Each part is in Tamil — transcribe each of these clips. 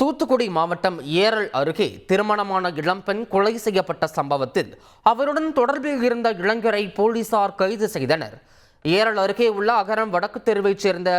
தூத்துக்குடி மாவட்டம் ஏரல் அருகே திருமணமான இளம்பெண் கொலை செய்யப்பட்ட சம்பவத்தில் அவருடன் தொடர்பில் இருந்த இளைஞரை போலீசார் கைது செய்தனர். ஏரல் அருகே உள்ள அகரம் வடக்கு தெருவைச் சேர்ந்த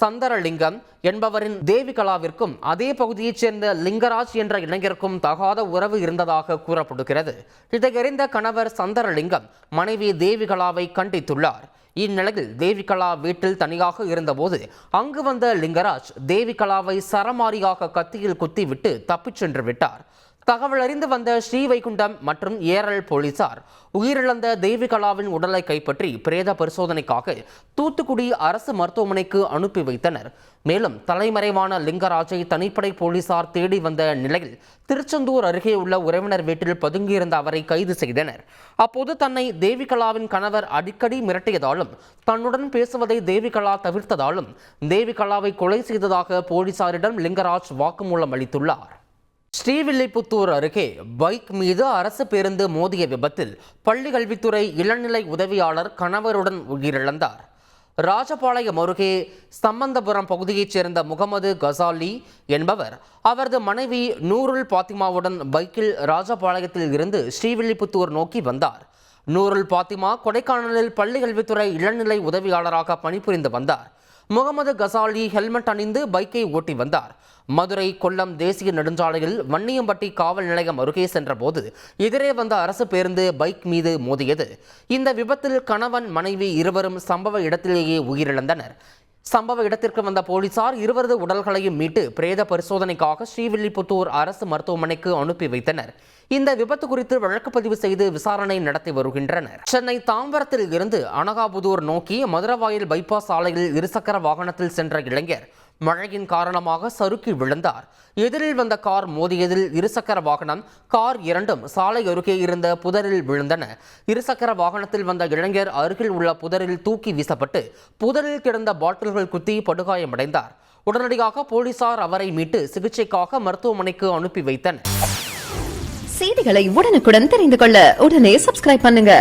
சந்தரலிங்கம் என்பவரின் தேவிகலாவிற்கும் அதே பகுதியைச் சேர்ந்த லிங்கராஜ் என்ற இளைஞருக்கும் தகாத உறவு இருந்ததாக கூறப்படுகிறது. இதையறிந்த கணவர் சந்தரலிங்கம் மனைவி தேவிகலாவை கண்டித்துள்ளார். இந்நிலையில் தேவிகலா வீட்டில் தனியாக இருந்தபோது அங்கு வந்த லிங்கராஜ் தேவிகலாவை சரமாரியாக கத்தியில் குத்திவிட்டு தப்பிச் சென்று விட்டார். தகவல் அறிந்து வந்த ஸ்ரீவைகுண்டம் மற்றும் ஏரல் போலீசார் உயிரிழந்த தேவிகலாவின் உடலை கைப்பற்றி பிரேத பரிசோதனைக்காக தூத்துக்குடி அரசு மருத்துவமனைக்கு அனுப்பி வைத்தனர். மேலும் தலைமறைவான லிங்கராஜை தனிப்படை போலீசார் தேடி வந்த நிலையில் திருச்செந்தூர் அருகே உள்ள உறவினர் வீட்டில் பதுங்கியிருந்த அவரை கைது செய்தனர். அப்போது தன்னை தேவிகலாவின் கணவர் அடிக்கடி மிரட்டியதாலும் தன்னுடன் பேசுவதை தேவிகலா தவிர்த்ததாலும் தேவிகலாவை கொலை செய்ததாக போலீசாரிடம் லிங்கராஜ் வாக்குமூலம் அளித்துள்ளார். ஸ்ரீவில்லிபுத்தூர் அருகே பைக் மீது அரசு பேருந்து மோதிய விபத்தில் பள்ளிக்கல்வித்துறை இளநிலை உதவியாளர் கணவருடன் உயிரிழந்தார். ராஜபாளையம் அருகே சம்பந்தபுரம் பகுதியைச் சேர்ந்த முகமது கசாலி என்பவர் அவரது மனைவி நூருல் பாத்திமாவுடன் பைக்கில் ராஜபாளையத்தில் இருந்து ஸ்ரீவில்லிபுத்தூர் நோக்கி வந்தார். நூருல் பாத்திமா கொடைக்கானலில் பள்ளிக்கல்வித்துறை இளநிலை உதவியாளராக பணிபுரிந்து வந்தார். முகமது கசாலி ஹெல்மெட் அணிந்து பைக்கை ஓட்டி வந்தார். மதுரை கொல்லம் தேசிய நெடுஞ்சாலையில் வன்னியம்பட்டி காவல் நிலையம் அருகே சென்றபோது எதிரே வந்த அரசு பேருந்து பைக் மீது மோதியது. இந்த விபத்தில் கணவன் மனைவி இருவரும் சம்பவ இடத்திலேயே உயிரிழந்தனர். சம்பவ இடத்திற்கு வந்த போலீசார் இருவரது உடல்களையும் மீட்டு பிரேத பரிசோதனைக்காக ஸ்ரீவில்லிபுத்தூர் அரசு மருத்துவமனைக்கு அனுப்பி வைத்தனர். இந்த விபத்து குறித்து வழக்கு பதிவு செய்து விசாரணை நடத்தி வருகின்றனர். சென்னை தாம்பரத்தில் இருந்து அனகாபுதூர் நோக்கி மதுரவாயில் பைபாஸ் சாலையில் இருசக்கர வாகனத்தில் சென்ற இளைஞர் மழையின் காரணமாக சறுக்கி விழுந்தார். எதிரில் வந்த கார் மோதியதில் இருசக்கர வாகனம் கார் இரண்டும் சாலை அருகே இருந்த புதரில் விழுந்தன. இருசக்கர வாகனத்தில் வந்த இளைஞர் அருகில் உள்ள புதரில் தூக்கி வீசப்பட்டு புதரில் கிடந்த பாட்டில்கள் குத்தி படுகாயமடைந்தார். உடனடியாக போலீசார் அவரை மீட்டு சிகிச்சைக்காக மருத்துவமனைக்கு அனுப்பி வைத்தனர். செய்திகளை உடனுக்குடன் தெரிந்து கொள்ள உடனே சப்ஸ்கிரைப் பண்ணுங்க.